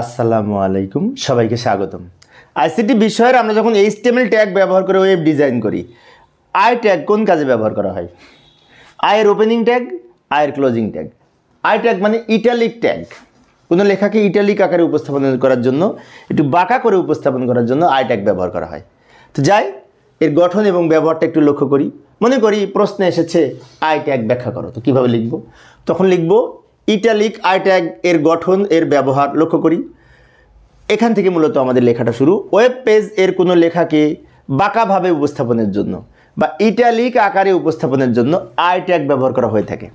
আসসালামু আলাইকুম, সবাইকে স্বাগতম। আইসিটি বিষয়ের আমরা যখন এইচটিএমএল ট্যাগ ব্যবহার করে ওয়েব ডিজাইন করি আই ট্যাগ কোন কাজে ব্যবহার করা হয়? আয়ের ওপেনিং ট্যাগ আয়ের ক্লোজিং ট্যাগ আই ট্যাগ মানে ইটালিক ট্যাগ কোনো লেখাকে ইটালিক আকারে উপস্থাপন করার জন্য, একটু বাঁকা করে উপস্থাপন করার জন্য আই ট্যাগ ব্যবহার করা হয়। তো যাই, এর গঠন এবং ব্যবহারটা একটু লক্ষ্য করি। মনে করি প্রশ্নে এসেছে আই ট্যাগ ব্যাখ্যা করো। তো কীভাবে লিখব? তখন লিখব ইটালিক আই ট্যাগ এর গঠন, এর ব্যবহার লক্ষ্য করি। এখান থেকে মূলত আমাদের লেখাটা শুরু। ওয়েব পেজ এর কোনো লেখাকে বাঁকাভাবে উপস্থাপনের জন্য বা ইটালিক আকারে উপস্থাপনের জন্য আই ট্যাগ ব্যবহার করা হয়ে থাকে।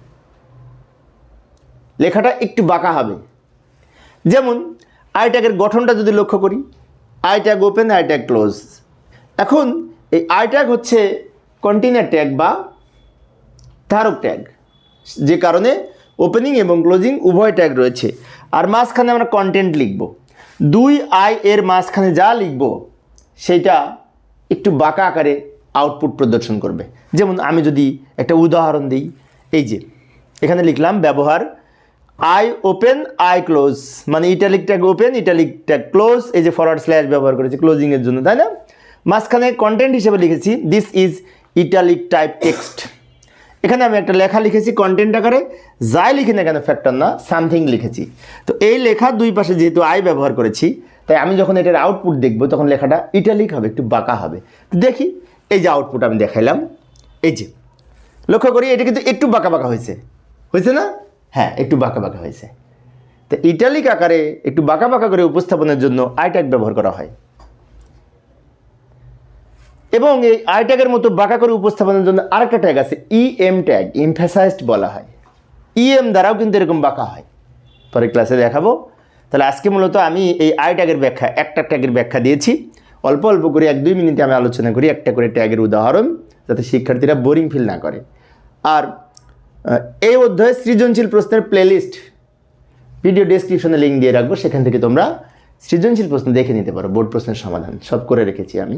লেখাটা একটু বাঁকা হবে। যেমন, আই ট্যাগের গঠনটা যদি লক্ষ্য করি, I tag open, I tag close. এখন এই আই ট্যাগ হচ্ছে কন্টেনার ট্যাগ বা ধারক ট্যাগ, যে কারণে ওপেনিং এবং ক্লোজিং উভয় ট্যাগ রয়েছে। আর মাঝখানে আমরা কন্টেন্ট লিখব। দুই আই এর মাঝখানে যা লিখব, সেটা একটু বাঁকা আকারে আউটপুট প্রদর্শন করবে। যেমন আমি যদি একটা উদাহরণ দিই, এই যে, এখানে লিখলাম ব্যবহার আই ওপেন আই ক্লোজ মানে italic tag open italic tag close এই যে ফরওয়ার্ড স্ল্যাশ ব্যবহার করেছি ক্লোজিংয়ের জন্য, তাই না? মাঝখানে কন্টেন্ট হিসেবে লিখেছি this is italic type text এখানে আমি একটা লেখা লিখেছি কন্টেন্ট আকারে। যাই লিখি না কেন ফ্যাক্টর না সামথিং লিখেছি। তো এই লেখার দুই পাশে যেহেতু আই ব্যবহার করেছি, তাই আমি যখন এটার আউটপুট দেখব, তখন লেখাটা ইটালিক হবে, একটু বাঁকা হবে। তো দেখি, এই যে আউটপুট আমি দেখাইলাম, এই যে, লক্ষ্য করি, এটা কিন্তু একটু বাঁকা বাঁকা হয়েছে। হয়েছে না? হ্যাঁ একটু বাঁকা বাঁকা হয়েছে। তো ইটালিক আকারে, একটু বাঁকা বাঁকা করে উপস্থাপনের জন্য আই ট্যাগ ব্যবহার করা হয়। এবং এই আই ট্যাগের মতো বাঁকা করে উপস্থাপনের জন্য আরেকটা ট্যাগ আছে ই এম ট্যাগ ইমফ্যাসাইজড বলা হয়। ই এম দ্বারাও কিন্তু এরকম বাঁকা হয়। পরে ক্লাসে দেখাবো। তাহলে আজকে মূলত আমি এই আই ট্যাগের ব্যাখ্যা, একটা ট্যাগের ব্যাখ্যা দিয়েছি। অল্প অল্প করে এক দুই মিনিটে আমি আলোচনা করি একটা করে ট্যাগের উদাহরণ, যাতে শিক্ষার্থীরা বোরিং ফিল না করে। আর এই অধ্যায়ে সৃজনশীল প্রশ্নের প্লেলিস্ট ভিডিও ডেসক্রিপশনে লিঙ্ক দিয়ে রাখব। সেখান থেকে তোমরা সৃজনশীল প্রশ্ন দেখে নিতে পারো বোর্ড প্রশ্নের সমাধান। সব করে রেখেছি আমি।